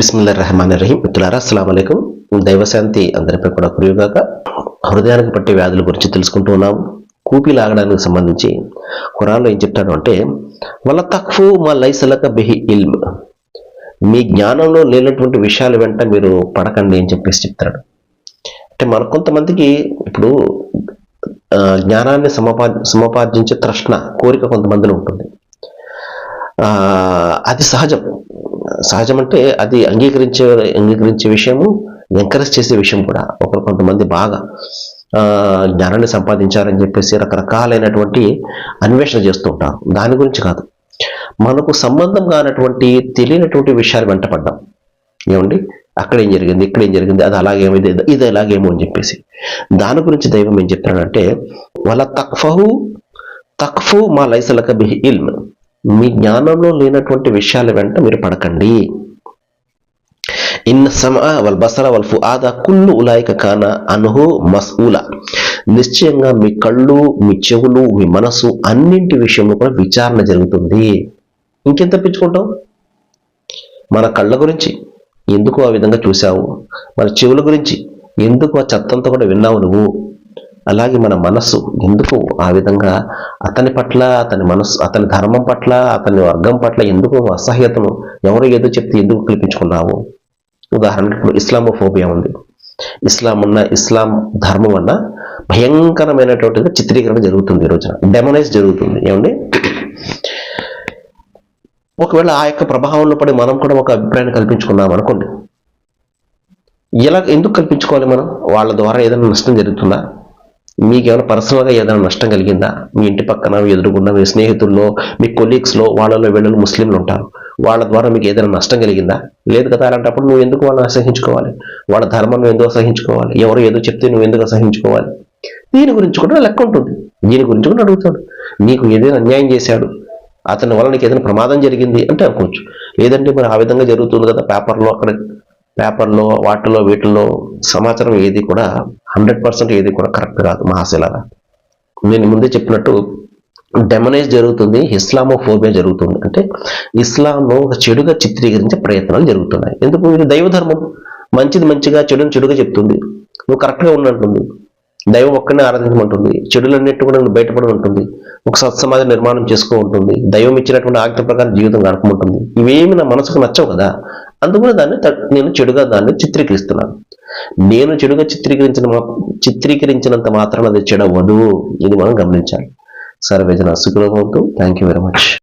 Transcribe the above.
బిస్మిల్లా రహమాన్ రహీం మిత్రులారా అస్సలం అయికం దైవశాంతి అందరిపై కూడా కురియుగాక. హృదయానికి పట్టే వ్యాధుల గురించి తెలుసుకుంటూ ఉన్నాం. కూపి లాగడానికి సంబంధించి ఖురాన్లో ఏం చెప్తాడు అంటే వాళ్ళ తక్కువ మా లైసలక బిహి ఇల్మ్. మీ జ్ఞానంలో లేనటువంటి విషయాల వెంట మీరు పడకండి అని చెప్పేసి చెప్తాడు అంటే మన కొంతమందికి ఇప్పుడు జ్ఞానాన్ని సమపా సమపార్జించే తృష్ణ కోరిక కొంతమందిలో ఉంటుంది. అది సహజం. సహజం అంటే అది అంగీకరించే అంగీకరించే విషయము ఎంకరేజ్ చేసే విషయం కూడా ఒకరు కొంతమంది బాగా ఆ, జ్ఞానాన్ని సంపాదించారని చెప్పేసి రకరకాలైనటువంటి అన్వేషణ చేస్తూ ఉంటారు. దాని గురించి కాదు. మనకు సంబంధం కానటువంటి తెలియనటువంటి విషయాలు వెంటపడ్డాం. ఏమండి? అక్కడ ఏం జరిగింది ఇక్కడ ఏం జరిగింది అది అలాగేమో ఇది ఇది ఎలాగేమో అని చెప్పేసి. దాని గురించి దైవం ఏం చెప్తాడంటే వాళ్ళ తక్ఫహు తక్ఫు మా లైసలక బిహి ఇల్మ్. మీ జ్ఞానంలో లేనటువంటి విషయాల వెంట మీరు పడకండి. ఇన్న సమా వల్ బసర వల్ ఫుఆద కుల్లు ఉలాయిక కాన అనుహు మస్ఊల. నిశ్చయంగా మీ కళ్ళు మీ చెవులు మీ మనసు అన్నింటి విషయంలో కూడా విచారణ జరుగుతుంది. ఇంకెంత తప్పించుకుంటాం? మన కళ్ళ గురించి ఎందుకు ఆ విధంగా చూసావు మన చెవుల గురించి ఎందుకు ఆ చెత్తంతా కూడా విన్నావు నువ్వు? అలాగే మన మనస్సు ఎందుకు ఆ విధంగా అతని పట్ల అతని మనస్సు అతని ధర్మం పట్ల అతని వర్గం పట్ల ఎందుకు అసహ్యతను ఎవరు ఏదో చెప్తే ఎందుకు కల్పించుకున్నావు? ఉదాహరణకి ఇప్పుడు ఇస్లామోఫోబియా ఉంది. ఇస్లాం ఉన్న ఇస్లాం ధర్మం అన్న భయంకరమైనటువంటి చిత్రీకరణ జరుగుతుంది ఈ రోజున. డెమనైజ్ జరుగుతుంది. ఏమండి? ఒకవేళ ఆ యొక్క ప్రభావంలో పడి మనం కూడా ఒక అభిప్రాయాన్ని కల్పించుకున్నాం అనుకోండి. ఎలా ఎందుకు కల్పించుకోవాలి మనం? వాళ్ళ ద్వారా ఏదైనా నష్టం జరుగుతుందా? మీకేమైనా పర్సనల్గా ఏదైనా నష్టం కలిగిందా? మీ ఇంటి పక్కన ఎదురుగుండా మీ స్నేహితుల్లో మీ కొలీగ్స్లో వాళ్ళలో వీళ్ళలో ముస్లింలు ఉంటారు. వాళ్ళ ద్వారా మీకు ఏదైనా నష్టం కలిగిందా? లేదు కదా అలాంటప్పుడు నువ్వు ఎందుకు వాళ్ళని అసహించుకోవాలి? వాళ్ళ ధర్మం ఎందుకు అసహించుకోవాలి? ఎవరు ఏదో చెప్తే నువ్వు ఎందుకు అసహించుకోవాలి? దీని గురించి కూడా లెక్క ఉంటుంది. దీని గురించి కూడా అడుగుతాడు. నీకు ఏదైనా అన్యాయం చేశాడు అతని వల్ల నీకు ఏదైనా ప్రమాదం జరిగింది అంటే అనుకోవచ్చు. లేదంటే మరి ఆ విధంగా జరుగుతుంది కదా పేపర్లో అక్కడ పేపర్లో వాటిలో వీటిల్లో సమాచారం ఏది కూడా హండ్రెడ్ పర్సెంట్ ఏది కూడా కరెక్ట్ కాదు మహాశిలారా. నేను ముందే చెప్పినట్టు డెమనేజ్ జరుగుతుంది ఇస్లామోఫోబియా జరుగుతుంది. అంటే ఇస్లాంను ఒక చెడుగా చిత్రీకరించే ప్రయత్నాలు జరుగుతున్నాయి. ఎందుకు? ఇది దైవధర్మం మంచిది మంచిగా చెడుని చెడుగా చెప్తుంది. నువ్వు కరెక్ట్గా ఉన్నట్టుంది దైవం ఒక్కనే ఆరాధించమంటుంది. చెడులన్నిటి కూడా నువ్వు బయటపడి ఉంటుంది. ఒక సత్సమాజం నిర్మాణం చేసుకో ఉంటుంది. దైవం ఇచ్చినటువంటి ఆజ్ఞ ప్రకారం జీవితం గడపమంటుంది ఇవేమి నా మనసుకు నచ్చవు కదా. అందుకని దాన్ని నేను చెడుగా దాన్ని చిత్రీకరిస్తున్నాను. నేను చెడుగా చిత్రీకరించిన చిత్రీకరించినంత మాత్రం అది చెడవదు. ఇది మనం గమనించాలి. సర్వేజన సుఖలోభంతో థ్యాంక్ యూ వెరీ మచ్